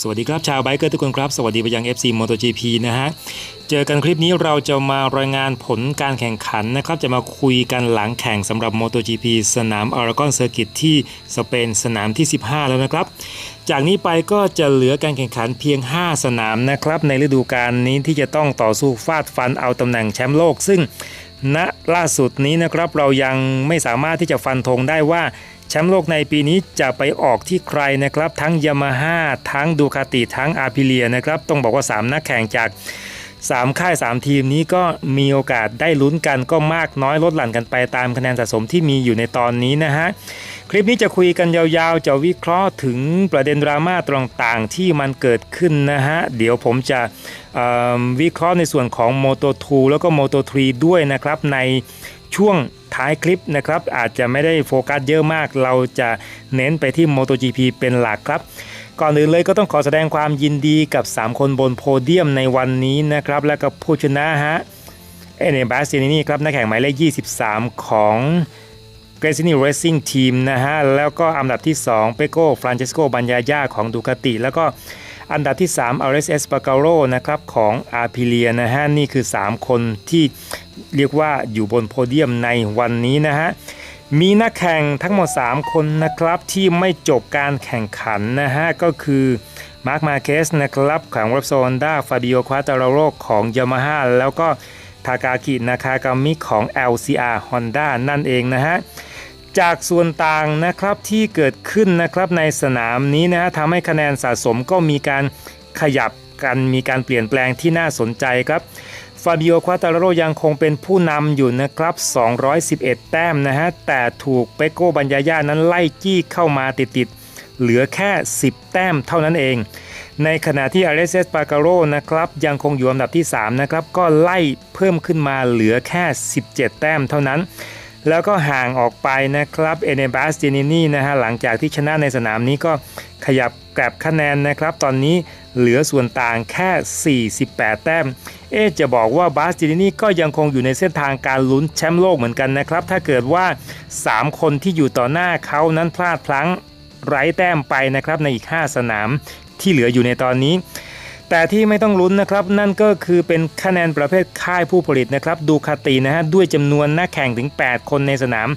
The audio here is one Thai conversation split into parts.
สวัสดีครับชาวไบเกอร์ทุกคนครับ สวัสดีไปยัง FC MotoGP นะฮะ เจอกันคลิปนี้เราจะมารายงานผลการแข่งขันนะครับ จะมาคุยกันหลังแข่งสำหรับ MotoGP สนามอารากอนเซอร์กิตที่สเปนสนามที่ 15 แล้วนะครับ จากนี้ไปก็จะเหลือการแข่งขันเพียง 5 สนามนะครับ ในฤดูกาลนี้ที่จะต้องต่อสู้ฟาดฟันเอาตำแหน่งแชมป์โลก ซึ่งณล่าสุดนี้นะครับเรายังไม่สามารถที่จะฟันธงได้ว่า แชมป์โลกในปีนี้จะไปออกที่ใครนะครับ ทั้งยามาฮ่าทั้งดูคาติทั้งอาพิเลียนะครับ ต้องบอกว่า 3 นักแข่งจาก 3 ค่าย 3 ทีมนี้ก็มีโอกาสได้ลุ้นกันก็มากน้อยลดหลั่นกันไปตามคะแนนสะสมที่มีอยู่ในตอนนี้นะฮะคลิปนี้จะคุยกันยาวๆ จะวิเคราะห์ถึงประเด็นดราม่าต่างๆที่มันเกิดขึ้นนะฮะ เดี๋ยวผมจะวิเคราะห์ในส่วนของ Moto 2 แล้วก็ Moto 3 ด้วยนะครับใน ช่วงท้ายคลิปนะครับ อาจจะไม่ได้โฟกัสเยอะมาก เราจะเน้นไปที่ MotoGP เป็นหลักครับ ก่อนอื่นเลยก็ต้องขอแสดงความยินดีกับ 3 คนบนโพเดียมในวันนี้นะครับ และกับผู้ชนะฮะเอเนบาสเซนินี่ครับนักแข่งหมายเลข 23 ของเกรซินีเรซิ่งทีมนะฮะแล้วก็อันดับที่ 2 เปโก้ฟรานเชสโกบัญญาญาของดูคาติแล้วก็ อันดับที่ 3 a r เ s เอสปาเกโรนะครับของอาพิเลียนะฮะนี่คือ 3 คนที่เรียกว่าอยู่บนโพเดียมในวันนี้นะฮะมีนักแข่งทั้งหมด 3 คนนะครับที่ไม่จบการแข่งขันนะฮะก็คือมาร์คมาเคสนะครับของเรปโซนด้าฟาบิโอควาตาโรโรของยามาฮ่าแล้วก็ทากากินาคากามิของ LCR Honda นั่นเองนะฮะ จากส่วนต่างนะครับที่เกิดขึ้นนะครับในสนามนี้นะฮะทำให้คะแนนสะสมก็มีการขยับกันมีการเปลี่ยนแปลงที่น่าสนใจครับฟาบิโอควาตาโรยังคงเป็นผู้นำอยู่นะครับ 211 แต้มนะฮะ แต่ถูกเปโกบัญญาญานั้นไล่จี้เข้ามาติดๆ เหลือแค่ 10 แต้มเท่านั้นเอง ในขณะที่ r s s p a g a r o นะครับ ยังคงอยู่อันดับที่ 3 นะครับ ก็ไล่เพิ่มขึ้นมาเหลือแค่ 17 แต้มเท่านั้น แล้วก็ห่างออกไปนะครับเอเนบาสตินินี่นะฮะหลังจากที่ชนะในสนามนี้ก็ขยับกลับคะแนนนะครับ ตอนนี้เหลือส่วนต่างแค่ 48 แต้ม เอ๊จะบอกว่าบาสตินินี่ก็ยังคงอยู่ในเส้นทางการลุ้นแชมป์โลกเหมือนกันนะครับ ถ้าเกิดว่า 3 คนที่อยู่ต่อหน้าเขานั้นพลาดพลั้งไร้แต้มไปนะครับในอีก 5 สนามที่เหลืออยู่ในตอนนี้ แต่ที่ไม่ต้องลุ้นนะครับนั่นก็คือเป็นคะแนนประเภทค่ายผู้ผลิตนะครับดูคาตินะฮะด้วยจำนวนนักแข่งถึง 8 คนในสนาม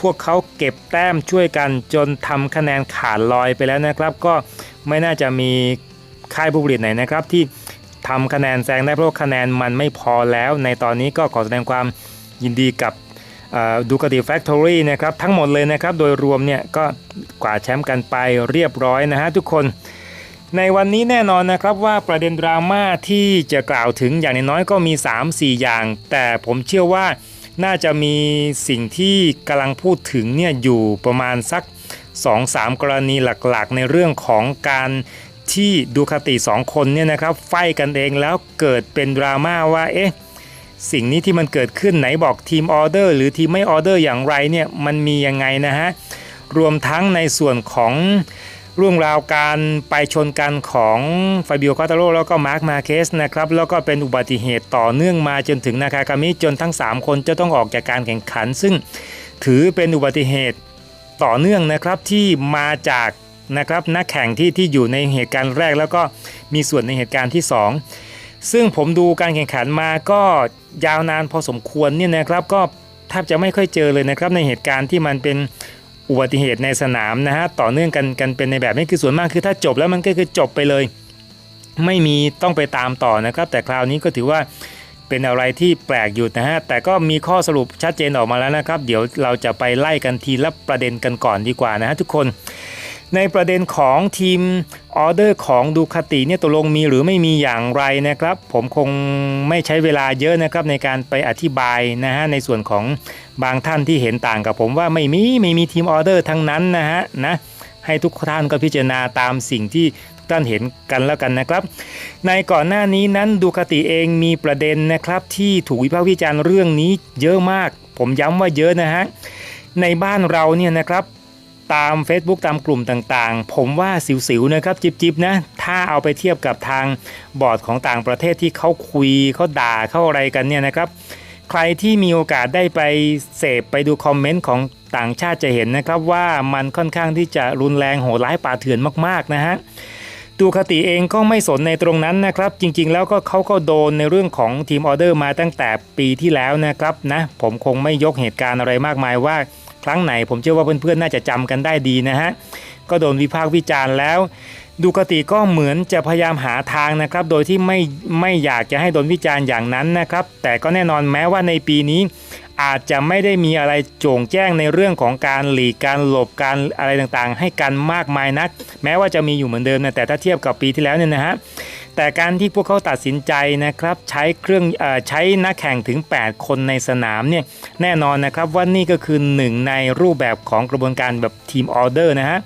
พวกเขาเก็บแต้มช่วยกันจนทำคะแนนขาดลอยไปแล้วนะครับ ก็ไม่น่าจะมีค่ายผู้ผลิตไหนนะครับ ที่ทำคะแนนแซงได้เพราะคะแนนมันไม่พอแล้ว ในตอนนี้ก็ขอแสดงความยินดีกับดูคาติแฟคทอรี่นะครับทั้งหมดเลยนะครับโดยรวมเนี่ยก็กว่าแชมป์กันไปเรียบร้อยนะฮะทุกคน ในวันนี้แน่นอนนะครับว่าประเด็นดราม่าที่จะกล่าวถึงอย่างน้อยก็มี 3-4 อย่าง แต่ผมเชื่อว่าน่าจะมีสิ่งที่กำลังพูดถึงเนี่ยอยู่ประมาณสัก 2-3 กรณีหลักๆ ในเรื่องของการที่ดูคติ 2 คนเนี่ยนะครับไฟกันเองแล้วเกิดเป็นดราม่าว่าเอ๊ะสิ่งนี้ที่มันเกิดขึ้นไหนบอกทีมออเดอร์หรือทีมไม่ออเดอร์อย่างไรเนี่ยมันมียังไงนะฮะรวมทั้งในส่วนของ เรื่องราวการไปชนกันของฟาบิโอคาตาโรแล้วก็มาร์คมาเคสนะครับแล้วก็เป็นอุบัติเหตุต่อเนื่องมาจนถึงนาคากามิจนทั้ง 3 คนจะต้องออกจากการแข่งขัน ซึ่งถือเป็นอุบัติเหตุต่อเนื่องนะครับที่มาจากนะครับนักแข่งที่ที่อยู่ในเหตุการณ์แรก แล้วก็มีส่วนในเหตุการณ์ที่ 2 ซึ่งผมดูการแข่งขันมาก็ยาวนานพอสมควรเนี่ยนะครับก็แทบจะไม่ค่อยเจอเลยนะครับในเหตุการณ์ที่มันเป็น อุบัติเหตุในสนามนะฮะต่อเนื่องกันกันเป็นในแบบนี้คือส่วนมากคือถ้าจบแล้วมันก็คือจบไปเลย ไม่มีต้องไปตามต่อนะครับ แต่คราวนี้ก็ถือว่าเป็นอะไรที่แปลกอยู่นะฮะแต่ก็มีข้อสรุปชัดเจนออกมาแล้วนะครับ เดี๋ยวเราจะไปไล่กันทีละประเด็นกันก่อนดีกว่านะฮะทุกคน ในประเด็นของทีมออเดอร์ของดูคาติเนี่ยตกลงมีหรือไม่มีอย่างไรนะครับ ผมคงไม่ใช้เวลาเยอะนะครับในการไปอธิบายนะฮะในส่วนของบางท่านที่เห็นต่างกับผมว่าไม่มีไม่มีทีมออเดอร์ทั้งนั้นนะฮะนะให้ทุกท่านก็พิจารณาตามสิ่งที่ทุกท่านเห็นกันแล้วกันนะครับ ในก่อนหน้านี้นั้นดูคาติเองมีประเด็นนะครับ ที่ถูกวิพากษ์วิจารณ์เรื่องนี้เยอะมาก ผมย้ำว่าเยอะนะฮะในบ้านเราเนี่ยนะครับ ตาม Facebook ตามกลุ่มต่างๆ ผมว่าสิวๆนะครับจิบๆนะถ้าเอาไปเทียบกับทางบอร์ดของต่างประเทศที่เขาคุยเขาด่าเขาอะไรกันเนี่ยนะครับ ใครที่มีโอกาสได้ไปเสพไปดูคอมเมนต์ของต่างชาติจะเห็นนะครับว่ามันค่อนข้างที่จะรุนแรงโหดร้ายป่าเถื่อนมากๆนะฮะดูคติเองก็ไม่สนในตรงนั้นนะครับ จริงๆ แล้วก็เขาก็โดนในเรื่องของทีมออเดอร์มาตั้งแต่ปีที่แล้วนะครับนะผมคงไม่ยกเหตุการณ์อะไรมากมายว่า ครั้งไหน ผมเชื่อว่าเพื่อนๆน่าจะจำกันได้ดีนะฮะก็โดนวิพากษ์วิจารณ์แล้ว ดูกติก็เหมือนจะพยายามหาทางนะครับ โดยที่ไม่ไม่อยากจะให้โดนวิจารณ์อย่างนั้นนะครับ แต่ก็แน่นอนแม้ว่าในปีนี้ อาจจะไม่ได้มีอะไรโจ่งแจ้งในเรื่องของการหลีกการหลบการอะไรต่างๆ ให้กันมากมายนัก แม้ว่าจะมีอยู่เหมือนเดิมนะแต่ถ้าเทียบกับปีที่แล้วเนี่ยนะฮะ แต่การที่พวกเขาตัดสินใจนะครับใช้เครื่องอใช้นักแข่งถึง 8 คนในสนามเนี่ยแน่นอนนะครับว่านี่ก็คือหนึ่งในรูปแบบของกระบวนการแบบทีมออเดอร์นะฮะ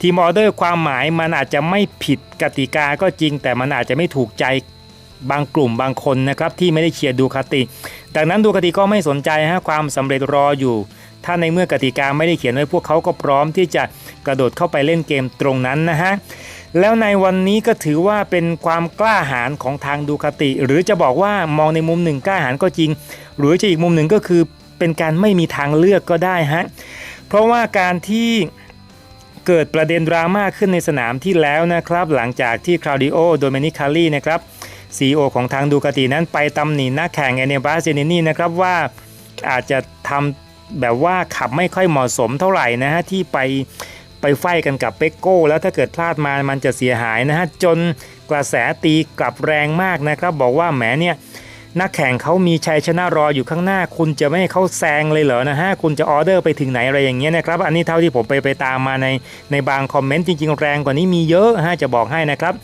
ทีมออเดอร์ความหมายมันอาจจะไม่ผิดกติกาก็จริง แต่มันอาจจะไม่ถูกใจบางกลุ่มบางคนนะครับที่ไม่ได้เชียร์ดูคาติ ดังนั้นดูคาติก็ไม่สนใจฮะความสำเร็จรออยู่ ถ้าในเมื่อกติกาไม่ได้เขียนไว้พวกเขาก็พร้อมที่จะกระโดดเข้าไปเล่นเกมตรงนั้นนะฮะ แล้วในวันนี้ก็ถือว่าเป็นความกล้าหาญของทางดูคาติ หรือจะบอกว่ามองในมุมหนึ่งกล้าหาญก็จริง หรือจะอีกมุมหนึ่งก็คือเป็นการไม่มีทางเลือกก็ได้ฮะเพราะว่าการที่เกิดประเด็นดราม่าขึ้นในสนามที่แล้วนะครับ หลังจากที่คลาวดิโอโดเมนิคาลีนะครับ CEO ของทางดูคาตินั้นไปตำหนินักแข่งเอเนบาเซนินี่นะครับว่าอาจจะทำแบบว่าขับไม่ค่อยเหมาะสมเท่าไหร่นะฮะที่ไป ไปไฟกันกับเปกโก้ แล้วถ้าเกิดพลาดมามันจะเสียหายนะฮะ จนกระแสตีกลับแรงมากนะครับ บอกว่าแหมเนี่ยนักแข่งเขามีชัยชนะรออยู่ข้างหน้า คุณจะไม่ให้เขาแซงเลยเหรอนะฮะ คุณจะออเดอร์ไปถึงไหนอะไรอย่างเงี้ยนะครับ อันนี้เท่าที่ผมไปไปตามมาในในบางคอมเมนต์จริงๆ แรงกว่านี้มีเยอะฮะจะบอกให้นะครับ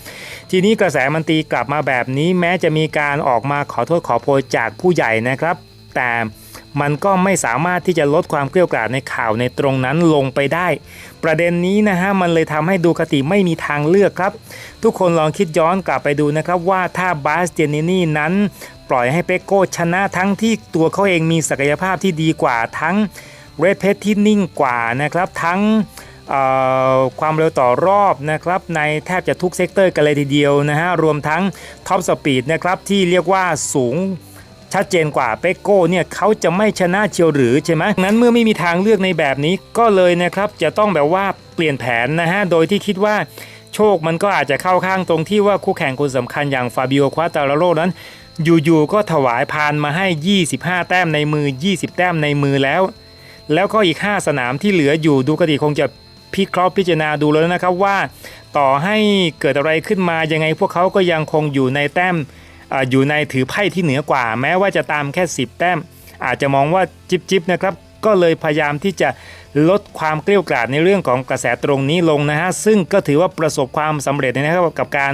ทีนี้กระแสมันตีกลับมาแบบนี้ แม้จะมีการออกมาขอโทษขอโพยจากผู้ใหญ่นะครับ แต่ มันก็ไม่สามารถที่จะลดความเกลียวกราดในข่าวในตรงนั้นลงไปได้ ประเด็นนี้นะฮะมันเลยทำให้ดูคติไม่มีทางเลือกครับ ทุกคนลองคิดย้อนกลับไปดูนะครับว่าถ้าบาสเจนินี่นั้น ปล่อยให้เปโก้ชนะทั้งที่ตัวเขาเองมีศักยภาพที่ดีกว่าทั้งเรดเพชที่นิ่งกว่านะครับทั้งความเร็วต่อรอบนะครับในแทบจะทุกเซกเตอร์กันเลยทีเดียวนะฮะรวมทั้งท็อปสปีดนะครับที่เรียกว่าสูง ชัดเจนกว่าเปโก้เนี่ยเขาจะไม่ชนะเชียวหรือใช่ไหมนั้นเมื่อไม่มีทางเลือกในแบบนี้ก็เลยนะครับจะต้องแบบว่าเปลี่ยนแผนนะฮะโดยที่คิดว่าโชคมันก็อาจจะเข้าข้างตรงที่ว่าคู่แข่งคนสำคัญอย่างฟาบิโอควาตาลาโรนั้น อยู่ๆก็ถวายพานมาให้ 25 แต้มในมือ 20 แต้มในมือแล้ว แล้วก็อีก 5 สนามที่เหลืออยู่ดูกติคงจะพิเคราะห์พิจารณาดูแล้วนะครับว่า ต่อให้เกิดอะไรขึ้นมายังไงพวกเขาก็ยังคงอยู่ในแต้ม อยู่ในถือไพ่ที่เหนือกว่า แม้ว่าจะตามแค่ 10 แต้ม อาจจะมองว่าจิบจิบนะครับ ก็เลยพยายามที่จะลดความเกลี้ยกล่อมในเรื่องของกระแสตรงนี้ลงนะฮะ ซึ่งก็ถือว่าประสบความสำเร็จนะครับกับการ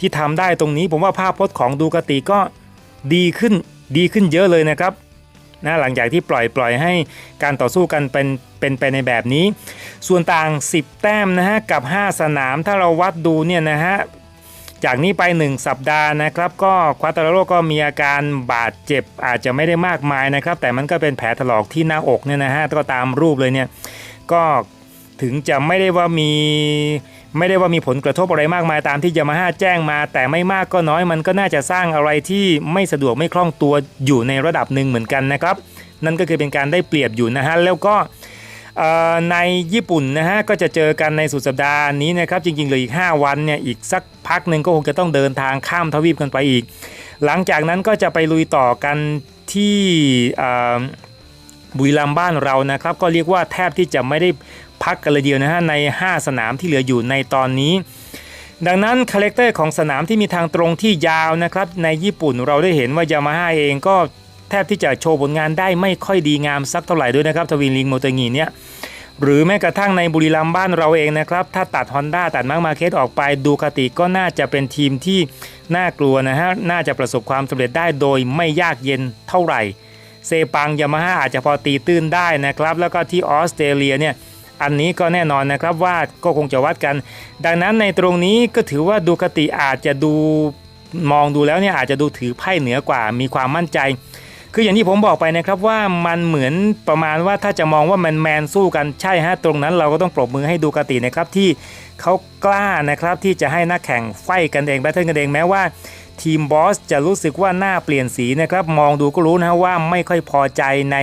ที่ทำได้ตรงนี้ ผมว่าภาพพจน์ของดูกติก็ดีขึ้นดีขึ้นเยอะเลยนะครับนะหลังจากที่ปล่อยปล่อยให้การต่อสู้กันเป็นเป็นไปในแบบนี้ ส่วนต่าง 10 แต้มนะฮะกับ 5 สนามถ้าเราวัดดูเนี่ยนะฮะ จากนี้ไป 1 สัปดาห์นะครับก็ควาตาโรก็มีอาการบาดเจ็บอาจจะไม่ได้มากมายนะครับ แต่มันก็เป็นแผลถลอกที่หน้าอกเนี่ยนะฮะก็ตามรูปเลยเนี่ยก็ถึงจะไม่ได้ว่ามีไม่ได้ว่ามีผลกระทบอะไรมากมายตามที่ยามาฮ่าแจ้งมา แต่ไม่มากก็น้อยมันก็น่าจะสร้างอะไรที่ไม่สะดวกไม่คล่องตัวอยู่ในระดับหนึ่งเหมือนกันนะครับ นั่นก็คือเป็นการได้เปรียบอยู่นะฮะแล้วก็ ในญี่ปุ่นนะฮะก็จะเจอกันในสุดสัปดาห์นี้นะครับจริงๆเหลืออีก 5 วันเนี่ยอีกสักพักหนึ่งก็คงจะต้องเดินทางข้ามทวีปกันไปอีก หลังจากนั้นก็จะไปลุยต่อกันที่บุรีรัมย์บ้านเรานะครับ ก็เรียกว่าแทบที่จะไม่ได้พักกันเลยเดียวนะฮะใน 5 สนามที่เหลืออยู่ในตอนนี้ ดังนั้นคาแรคเตอร์ของสนามที่มีทางตรงที่ยาวนะครับในญี่ปุ่นเราได้เห็นว่ายามาฮ่าเองก็ แทบที่จะโชว์ผลงานได้ไม่ค่อยดีงามสักเท่าไหร่ด้วยนะครับทวินลิงโมเตงีเนี่ยหรือแม้กระทั่งในบุรีรัมย์บ้านเราเองนะครับ ถ้าตัด Honda ตัดมาร์กมาเคสออกไปดูคติก็น่าจะเป็นทีมที่น่ากลัวนะฮะ น่าจะประสบความสำเร็จได้โดยไม่ยากเย็นเท่าไหร่ เซปังยามาฮ่าอาจจะพอตีตื้นได้นะครับ แล้วก็ที่ออสเตรเลียเนี่ย อันนี้ก็แน่นอนนะครับว่าก็คงจะวัดกัน ดังนั้นในตรงนี้ก็ถือว่าดูคติอาจจะดูมองดูแล้วเนี่ยอาจจะดูถือไพ่เหนือกว่ามีความมั่นใจ คืออย่างที่ผมบอกไปนะครับว่ามันเหมือนประมาณว่าถ้าจะมองว่าแมนแมนสู้กันใช่ฮะตรงนั้นเราก็ต้องปรบมือให้ดูกตินะครับที่เขากล้านะครับที่จะให้นักแข่งไฟกันเองแบทเทิลกันเองแม้ว่าทีมบอสจะรู้สึกว่าหน้าเปลี่ยนสีนะครับ มองดูก็รู้นะว่าไม่ค่อยพอใจใน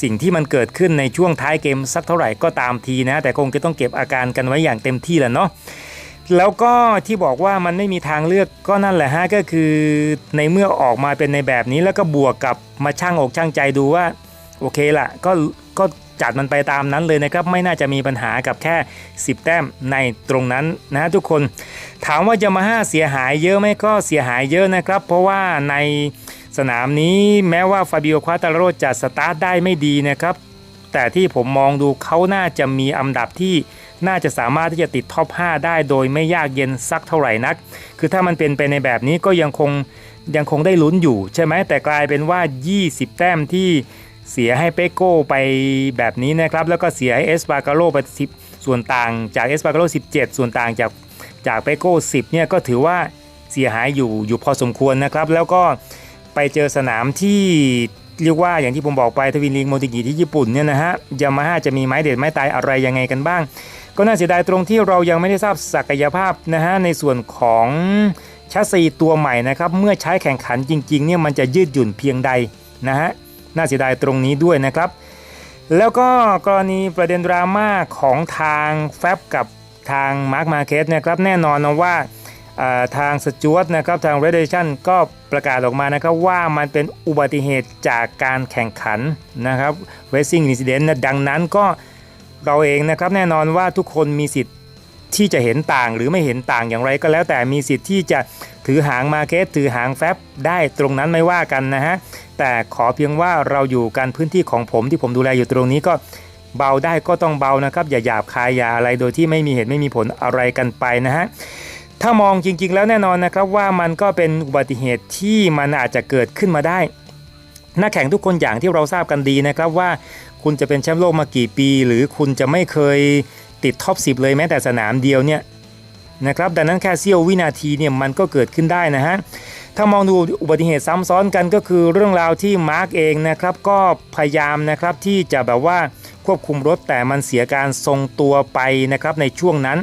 สิ่งที่มันเกิดขึ้นในช่วงท้ายเกมสักเท่าไหร่ก็ตามทีนะ แต่คงจะต้องเก็บอาการกันไว้อย่างเต็มที่แหละเนาะ แล้วก็ที่บอกว่ามันไม่มีทางเลือกก็นั่นแหละฮะก็คือในเมื่อออกมาเป็นในแบบนี้แล้วก็บวกกับมาช่างอกช่างใจดูว่าโอเคละก็ก็จัดมันไปตามนั้นเลยนะครับ ไม่น่าจะมีปัญหากับแค่ 10 แต้มในตรงนั้นนะทุกคนถามว่าจะมาห้าเสียหายเยอะไหมก็เสียหายเยอะนะครับ เพราะว่าในสนามนี้แม้ว่าฟาบิโอควาตาโรจะสตาร์ทได้ไม่ดีนะครับ แต่ที่ผมมองดูเขาน่าจะมีอันดับที่ น่าจะสามารถที่จะติดท็อป 5 ได้โดยไม่ยากเย็นสักเท่าไหร่นัก คือถ้ามันเป็นไปในแบบนี้ก็ยังคงยังคงได้ลุ้นอยู่ใช่ไหมแต่กลายเป็นว่า 20 แต้มที่เสียให้เปโก้ไปแบบนี้นะครับ แล้วก็เสียให้เอสปาการโลไป10ส่วนต่างจากเอสปาการโล17 ส่วนต่างจากจากเปโก้10เนี่ยก็ถือว่าเสียหายอยู่อยู่พอสมควรนะครับ แล้วก็ไปเจอสนามที่เรียกว่าอย่างที่ผมบอกไปทวินลิงโมติกิที่ญี่ปุ่นเนี่ยนะฮะยามาฮ่าจะมีไม้เด็ดไม้ตายอะไรยังไงกันบ้าง ก็น่าเสียดายตรงที่เรายังไม่ได้ทราบศักยภาพนะฮะในส่วนของชัสซีตัวใหม่นะครับเมื่อใช้แข่งขันจริงๆเนี่ยมันจะยืดหยุ่นเพียงใดนะฮะน่าเสียดายตรงนี้ด้วยนะครับ แล้วก็กรณีประเด็นดราม่าของทางแฟบกับทางมาร์คมาเก็ตนะครับแน่นอนนะว่าทางสจวตนะครับทาง r e d a t i o n ก็ประกาศออกมานะครับว่ามันเป็นอุบัติเหตุจากการแข่งขันนะครับ Racing Incident นะดังนั้นก็ เราเองนะครับแน่นอนว่าทุกคนมีสิทธิ์ที่จะเห็นต่างหรือไม่เห็นต่างอย่างไรก็แล้วแต่มีสิทธิ์ที่จะถือหางมาเก็ตถือหางแฟบได้ตรงนั้นไม่ว่ากันนะฮะแต่ขอเพียงว่าเราอยู่กันพื้นที่ของผมที่ผมดูแลอยู่ตรงนี้ก็เบาได้ก็ต้องเบานะครับอย่าหยาบคายอย่าอะไรโดยที่ไม่มีเหตุไม่มีผลอะไรกันไปนะฮะถ้ามองจริงๆแล้วแน่นอนนะครับว่ามันก็เป็นอุบัติเหตุที่มันอาจจะเกิดขึ้นมาได้นักแข่งทุกคนอย่างที่เราทราบกันดีนะครับว่า คุณจะเป็นแชมป์โลกมากี่ปี หรือคุณจะไม่เคยติดท็อป 10 เลยแม้แต่สนามเดียวเนี่ยนะครับดังนั้นแค่เสี้ยววินาทีเนี่ยมันก็เกิดขึ้นได้นะฮะถ้ามองดูอุบัติเหตุซ้ำซ้อนกันก็คือเรื่องราวที่มาร์กเองนะครับก็พยายามนะครับที่จะแบบว่าควบคุมรถแต่มันเสียการทรงตัวไปนะครับในช่วงนั้น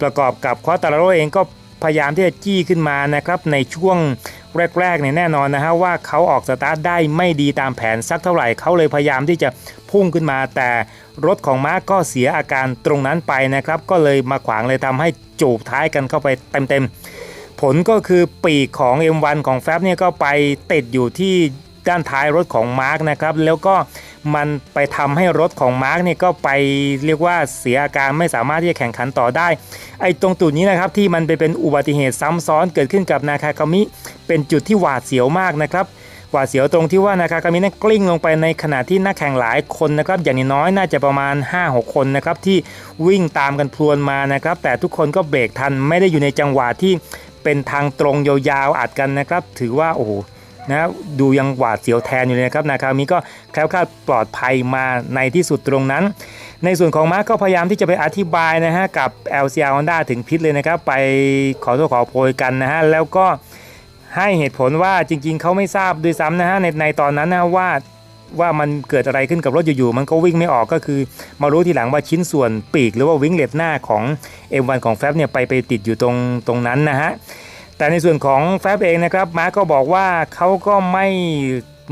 ประกอบกับควาตาโรเองก็พยายามที่จะจี้ขึ้นมานะครับในช่วง แรกๆเนี่ยแน่นอนนะฮะว่าเขาออกสตาร์ทได้ไม่ดีตามแผนสักเท่าไหร่เขาเลยพยายามที่จะพุ่งขึ้นมา แต่รถของมาร์กก็เสียอาการตรงนั้นไปนะครับ ก็เลยมาขวางเลยทำให้จูบท้ายกันเข้าไปเต็มๆ ผลก็คือปีกของ M1 ของแฟบเนี่ยก็ไปติดอยู่ที่ด้านท้ายรถของมาร์กนะครับแล้วก็ มันไปทำให้รถของมาร์กเนี่ยก็ไปเรียกว่าเสียอาการไม่สามารถที่จะแข่งขันต่อได้ ไอ้ตรงจุดนี้นะครับที่มันไปเป็นอุบัติเหตุซ้ำซ้อนเกิดขึ้นกับนาคากามิ เป็นจุดที่หวาดเสียวมากนะครับหวาดเสียวตรงที่ว่านาคากามินั้นกลิ้งลงไปในขณะที่นักแข่งหลายคนนะครับอย่างน้อยน่าจะประมาณ 5-6 คนนะครับที่วิ่งตามกันพลวนมานะครับแต่ทุกคนก็เบรกทันไม่ได้อยู่ในจังหวะที่เป็นทางตรงยาวๆอัดกันนะครับ ถือว่าโอ้โห นะดูยังหวาดเสียวแทนอยู่เลยนะครับนาคามิก็แคล้วคลาดปลอดภัยมาในที่สุดตรงนั้น ในส่วนของมาร์กก็พยายามที่จะไปอธิบายนะฮะกับ LCR Honda ถึงพิษเลยนะครับ ไปขอโทษขอโพยกันนะฮะแล้วก็ให้เหตุผลว่าจริง ๆเขาไม่ทราบด้วยซ้ำนะฮะในในตอนนั้นนะว่าว่ามันเกิดอะไรขึ้นกับรถอยู่ๆมันก็วิ่งไม่ออกก็คือ มารู้ทีหลังว่าชิ้นส่วนปีก หรือว่าวิ่งเลตหน้าของ M1 ของแฟบเนี่ยไปไปติดอยู่ตรงตรงนั้นนะฮะ แต่ในส่วนของแฟบเองนะครับมาร์กก็บอกว่าเขาก็ไม่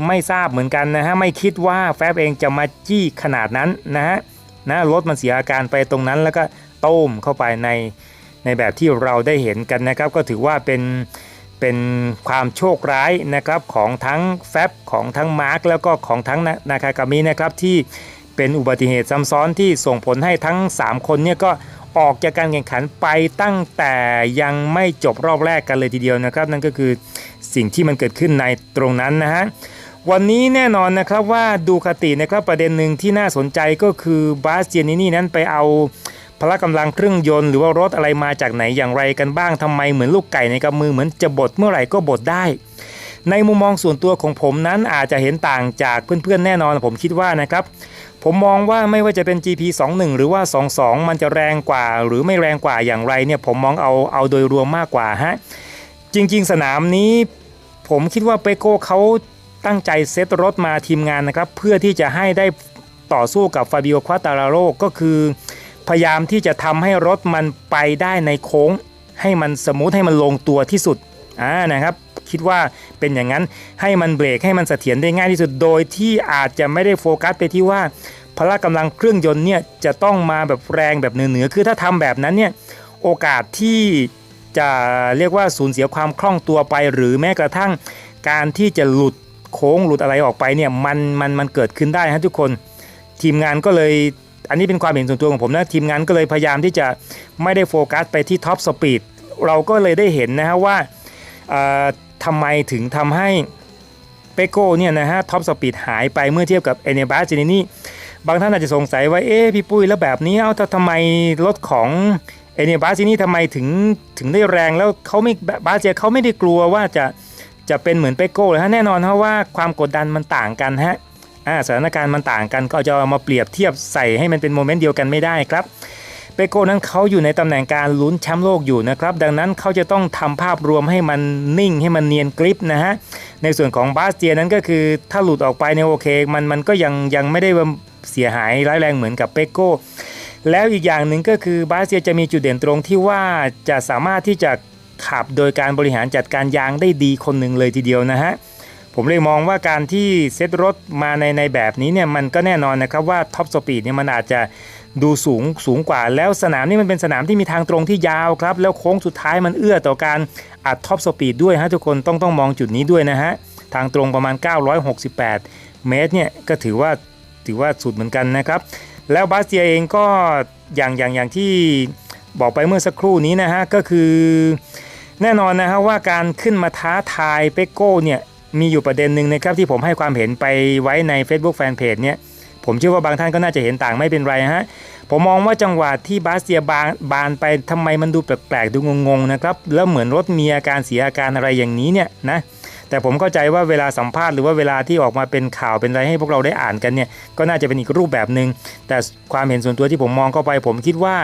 ไม่ทราบเหมือนกันนะฮะไม่คิดว่าแฟบเองจะมาจี้ขนาดนั้นนะฮะนะรถมันเสียอาการไปตรงนั้นแล้วก็ต้มเข้าไปในในแบบที่เราได้เห็นกันนะครับ ก็ถือว่าเป็นเป็นความโชคร้ายนะครับของทั้งแฟบของทั้งมาร์กแล้วก็ของทั้งนานาคากามินะครับที่เป็นอุบัติเหตุซ้ำซ้อนที่ส่งผลให้ทั้ง 3 คนเนี่ยก็ ออกจากการแข่งขันไปตั้งแต่ยังไม่จบรอบแรกกันเลยทีเดียวนะครับ นั่นก็คือสิ่งที่มันเกิดขึ้นในตรงนั้นนะฮะวันนี้แน่นอนนะครับว่าดูคตินะครับประเด็นหนึ่งที่น่าสนใจก็คือบาสเจยนินี่นั้นไปเอาพละกำลังเครื่องยนต์หรือว่ารถอะไรมาจากไหนอย่างไรกันบ้างทำไมเหมือนลูกไก่ในกำมือเหมือนจะบดเมื่อไหร่ก็บดได้ ในมุมมองส่วนตัวของผมนั้นอาจจะเห็นต่างจากเพื่อนๆแน่นอนผมคิดว่านะครับ ผมมองว่าไม่ว่าจะเป็น GP 21หรือว่า 22 มันจะแรงกว่า หรือไม่แรงกว่าอย่างไรเนี่ยผมมองเอาเอาโดยรวมมากกว่าฮะจริง ๆ สนามนี้ผมคิดว่าเปโก้เขาตั้งใจเซตรถมาทีมงานนะครับ เพื่อที่จะให้ได้ต่อสู้กับฟาบิโอควาตาราโรก็คือพยายามที่จะทำให้รถมันไปได้ในโค้ง ให้มันสมูทให้มันลงตัวที่สุด อ่านะครับคิดว่าเป็นอย่างนั้นให้มันเบรกให้มันเสถียรได้ง่ายที่สุดโดยที่อาจจะไม่ได้โฟกัสไปที่ว่าพละกำลังเครื่องยนต์เนี่ยจะต้องมาแบบแรงแบบเหนือๆคือถ้าทำแบบนั้นเนี่ยโอกาสที่จะเรียกว่าสูญเสียความคล่องตัวไป หรือแม้กระทั่งการที่จะหลุดโค้งหลุดอะไรออกไปเนี่ยมันมันมันเกิดขึ้นได้ฮะทุกคน ทีมงานก็เลยอันนี้เป็นความเห็นส่วนตัวของผมนะทีมงานก็เลยพยายามที่จะไม่ได้โฟกัสไปที่ท็อปสปีดเราก็เลยได้เห็นนะฮะว่า ทำไมถึงทำให้เปโก้เนี่ยนะฮะท็อปสปีดหายไปเมื่อเทียบกับเอเนบาจินินี่บางท่านอาจจะสงสัยว่าเอ๊ะพี่ปุ้ยแล้วแบบนี้เอ้าถ้าทำไมรถของเอเนบาจินี่ทำไมถึงถึงได้แรงแล้วเขาไม่บาเจียเขาไม่ได้กลัวว่าจะจะเป็นเหมือนเปโก้เลยฮะแน่นอนฮะว่าความกดดันมันต่างกันฮะสถานการณ์มันต่างกันก็จะเอามาเปรียบเทียบใส่ให้มันเป็นโมเมนต์เดียวกันไม่ได้ครับ เปโก้นั้นเขาอยู่ในตำแหน่งการลุ้นแชมป์โลกอยู่นะครับ ดังนั้นเขาจะต้องทำภาพรวมให้มันนิ่งให้มันเนียนกริปนะฮะ ในส่วนของบาสเตียนั้นก็คือถ้าหลุดออกไปเนี่ยโอเค มันมันก็ยังยังไม่ได้เสียหายร้ายแรงเหมือนกับเปโก้แล้วอีกอย่างหนึ่งก็คือบาสเตียจะมีจุดเด่นตรงที่ว่าจะสามารถที่จะขับโดยการบริหารจัดการยางได้ดีคนหนึ่งเลยทีเดียวนะฮะ ผมเลยมองว่าการที่เซตรถมาในในแบบนี้เนี่ยมันก็แน่นอนนะครับว่าท็อปสปีดเนี่ยมันอาจจะ ดูสูงสูงกว่าแล้วสนามนี่มันเป็นสนามที่มีทางตรงที่ยาวครับ แล้วโค้งสุดท้ายมันเอื้อต่อการอัดท็อปสปีดด้วยฮะทุกคนต้องต้องมองจุดนี้ด้วยนะฮะ ทางตรงประมาณ 968 เมตรเนี่ยก็ถือว่าถือว่าสุดเหมือนกันนะครับ แล้วบาสเตียเองก็อย่างอย่างอย่างที่บอกไปเมื่อสักครู่นี้นะฮะก็คือ แน่นอนนะฮะว่าการขึ้นมาท้าทายเปโก้เนี่ยมีอยู่ประเด็นหนึ่งนะครับที่ผมให้ความเห็นไปไว้ใน Facebook Fanpage เนี่ย ผมเชื่อว่าบางท่านก็น่าจะเห็นต่างไม่เป็นไรฮะผมมองว่าจังหวะที่บาสเตียบานบานไปทำไมมันดูแปลกๆดูงงๆนะครับแล้วเหมือนรถมีอาการเสียอาการอะไรอย่างนี้เนี่ยนะแต่ผมเข้าใจว่าเวลาสัมภาษณ์หรือว่าเวลาที่ออกมาเป็นข่าวเป็นอะไรให้พวกเราได้อ่านกันเนี่ยก็น่าจะเป็นอีกรูปแบบหนึ่งแต่ความเห็นส่วนตัวที่ผมมองเข้าไป ผมคิดว่า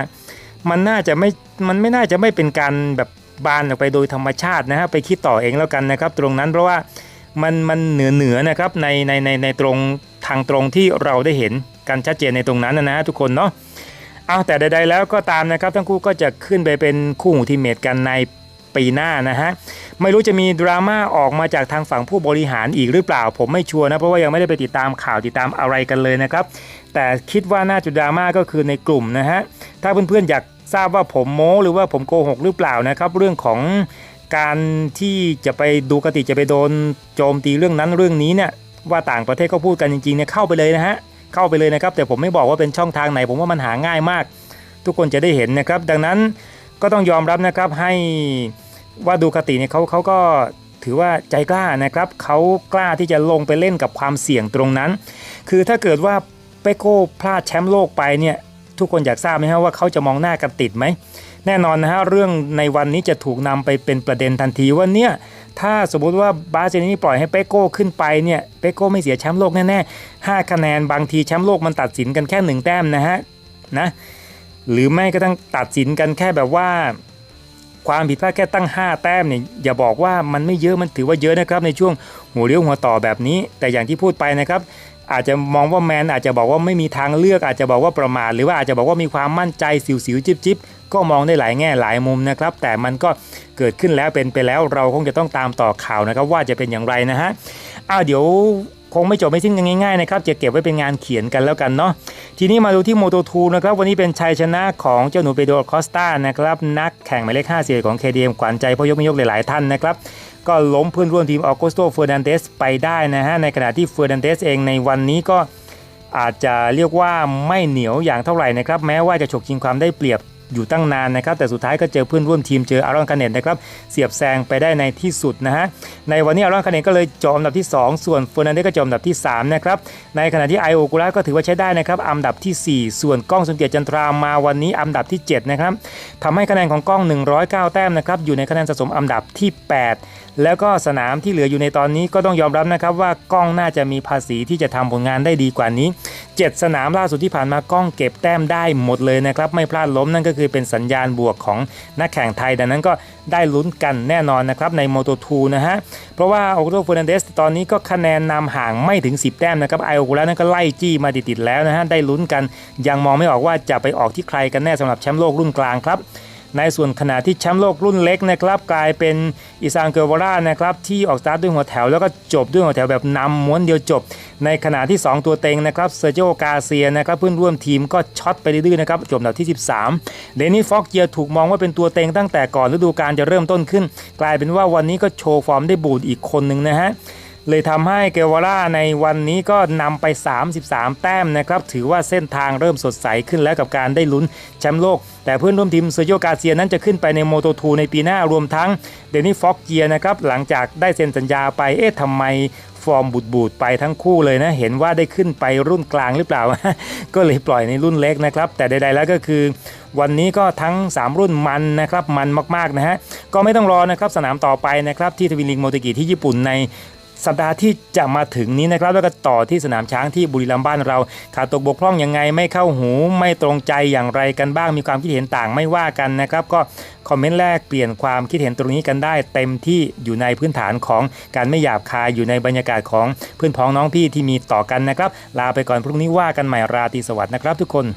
มันน่าจะไม่มันไม่น่าจะไม่เป็นการแบบบานออกไปโดยธรรมชาตินะฮะไปคิดต่อเองแล้วกันนะครับ ตรงนั้นเพราะว่ามันมันเหนือเหนือนะครับในในในในตรง ทางตรงที่เราได้เห็นกันชัดเจนในตรงนั้นนะฮะทุกคนเนาะเอาแต่ใดๆแล้วก็ตามนะครับทั้งคู่ก็จะขึ้นไปเป็นคู่หูทีมเมทกันในปีหน้านะฮะไม่รู้จะมีดราม่าออกมาจากทางฝั่งผู้บริหารอีกหรือเปล่า ผมไม่ชัวร์นะเพราะว่ายังไม่ได้ไปติดตามข่าวติดตามอะไรกันเลยนะครับ แต่คิดว่าน่าจะดราม่าก็คือในกลุ่มนะฮะถ้าเพื่อนๆอยากทราบว่าผมโม้หรือว่าผมโกหกหรือเปล่านะครับเรื่องของการที่จะไปดูกติจะไปโดนโจมตีเรื่องนั้นเรื่องนี้เนี่ย ว่าต่างประเทศเขาพูดกันจริงๆเนี่ยเข้าไปเลยนะฮะเข้าไปเลยนะครับ แต่ผมไม่บอกว่าเป็นช่องทางไหน ผมว่ามันหาง่ายมาก ทุกคนจะได้เห็นนะครับ ดังนั้นก็ต้องยอมรับนะครับให้ว่าดูกติเนี่ยเขาเขาก็ถือว่าใจกล้านะครับเขากล้าที่จะลงไปเล่นกับความเสี่ยงตรงนั้น คือถ้าเกิดว่าเปโก้พลาดแชมป์โลกไปเนี่ยทุกคนอยากทราบไหมฮะว่าเขาจะมองหน้ากันติดไหมแน่นอนนะฮะเรื่องในวันนี้จะถูกนำไปเป็นประเด็นทันทีว่าเนี่ย ถ้าสมมุติว่าบาเจนี่ปล่อยให้เปโก้ขึ้นไปเนี่ยเปโก้ไม่เสียแชมป์โลกแน่ๆ5คะแนนบางทีแชมป์โลกมันตัดสินกันแค่ 1 แต้มนะฮะนะหรือไม่ก็ต้องตัดสินกันแค่แบบว่า ความผิดพลาดแค่ตั้ง 5 แต้มเนี่ยอย่าบอกว่ามันไม่เยอะมันถือว่าเยอะนะครับในช่วงหัวเลี้ยวหัวต่อแบบนี้ แต่อย่างที่พูดไปนะครับอาจจะมองว่าแมนอาจจะบอกว่าไม่มีทางเลือกอาจจะบอกว่าประมาทหรือว่าอาจจะบอกว่ามีความมั่นใจสิวๆจิบๆ ก็มองได้หลายแง่หลายมุมนะครับ แต่มันก็เกิดขึ้นแล้วเป็นไปแล้วเราคงจะต้องตามต่อข่าวนะครับ ว่าจะเป็นอย่างไรนะฮะอ้าวเดี๋ยวคงไม่จบไม่สิ้นกันง่ายๆนะครับจะเก็บไว้เป็นงานเขียนกันแล้วกันเนาะทีนี้มาดูที่โมโตทูนะครับวันนี้เป็นชัยชนะของเจ้าหนูเปโดคอสตานะครับนักแข่งหมายเลข5เสียของ KDM ขวัญใจพ่อยกไม่ยกหลายๆท่านนะครับก็ล้มเพื่อนร่วมทีมออโกสโตเฟอร์นันเดสไปได้นะฮะในขณะที่เฟอร์นันเดสเองในวันนี้ก็อาจจะเรียกว่าไม่เหนียวอย่างเท่าไหร่นะครับแม้ว่าจะฉกชิงความได้เปรียบ อยู่ตั้งนานนะครับ แต่สุดท้ายก็เจอเพื่อนร่วมทีมเจออารอนคาเนตนะครับ เสียบแซงไปได้ในที่สุดนะฮะ ในวันนี้อารอนคาเนตก็เลยจอมอันดับที่ 2 ส่วนเฟอร์นันเดสก็จอมอันดับที่ 3 นะครับ ในขณะที่ไอโอกุระก็ถือว่าใช้ได้นะครับ อันดับทีสี่4 ส่วนกล้องสมเกียรติจันทรามาวันนี้อันดับที่ 7 นะครับทำให้คะแนนของกล้อง 109 แต้มนะครับ อยู่ในคะแนนสะสมอันดับที่ 8 แล้วก็สนามที่เหลืออยู่ในตอนนี้ก็ต้องยอมรับนะครับว่ากล้องน่าจะมีภาษีที่จะทำผลงานได้ดีกว่านี้ 7 สนามล่าสุดที่ผ่านมากล้องเก็บแต้มได้หมดเลยนะครับไม่พลาดล้มนั่นก็คือเป็นสัญญาณบวกของนักแข่งไทยดังนั้นก็ได้ลุ้นกันแน่นอนนะครับใน Moto 2นะฮะเพราะว่าโอโตเฟอร์นันเดสตอนนี้ก็คะแนนนำห่างไม่ถึง 10 แต้มนะครับไอโอกุระนั้นก็ไล่จี้มาติดๆแล้วนะฮะได้ลุ้นกันยังมองไม่ออกว่าจะไปออกที่ใครกันแน่สำหรับแชมป์โลกรุ่นกลางครับ ในส่วนขณะที่แชมป์โลกรุ่นเล็กนะครับกลายเป็นอิซานเกอร์วาร่านะครับที่ออกสตาร์ทด้วยหัวแถว แล้วก็จบด้วยหัวแถวแบบนำม้วนเดียวจบ ในขณะที่ 2 ตัวเต็งนะครับเซอร์ i โ g กาเซียนะครับเพื่อนร่วมทีมก็ช็อตไปดื้อๆนะครับจบอันดับที่ 13 เดนี่ฟ็อกเกียถูกมองว่าเป็นตัวเต็งตั้งแต่ก่อนฤดูกาลจะเริ่มต้นขึ้น กลายเป็นว่าวันนี้ก็โชว์ฟอร์มได้บูดอีกคนหนึ่งนะฮะ เลยทำให้เกวาร่าในวันนี้ก็นำไป 33 แต้มนะครับถือว่าเส้นทางเริ่มสดใสขึ้นแล้วกับการได้ลุ้นแชมป์โลก แต่เพื่อนร่วมทีมเซอร์โยกาเซียนั้นจะขึ้นไปในโมโตทูในปีหน้ารวมทั้งเดนี่ฟ็อกเกียนะครับหลังจากได้เซ็นสัญญาไปเอ๊ะทำไมฟอร์มบูดบูดไปทั้งคู่เลยนะ เห็นว่าได้ขึ้นไปรุ่นกลางหรือเปล่า ก็เลยปล่อยในรุ่นเล็กนะครับ แต่ใดๆแล้วก็คือ วันนี้ก็ทั้ง 3 รุ่นมันนะครับ มันมากๆนะฮะ ก็ไม่ต้องรอนะครับ สนามต่อไปนะครับ ที่ทวินลิงโมเตกิที่ญี่ปุ่นใน สัปดาห์ที่จะมาถึงนี้นะครับแล้วก็ต่อที่สนามช้างที่บุรีรัมย์บ้านเราขาดตกบกพร่องยังไงไม่เข้าหูไม่ตรงใจอย่างไรกันบ้างมีความคิดเห็นต่างไม่ว่ากันนะครับ ก็คอมเมนต์แรกเปลี่ยนความคิดเห็นตรงนี้กันได้ เต็มที่อยู่ในพื้นฐานของการไม่หยาบคายอยู่ในบรรยากาศของเพื่อนพ้องน้องพี่ที่มีต่อกันนะครับ ลาไปก่อนพรุ่งนี้ว่ากันใหม่ราตรีสวัสดิ์นะครับทุกคน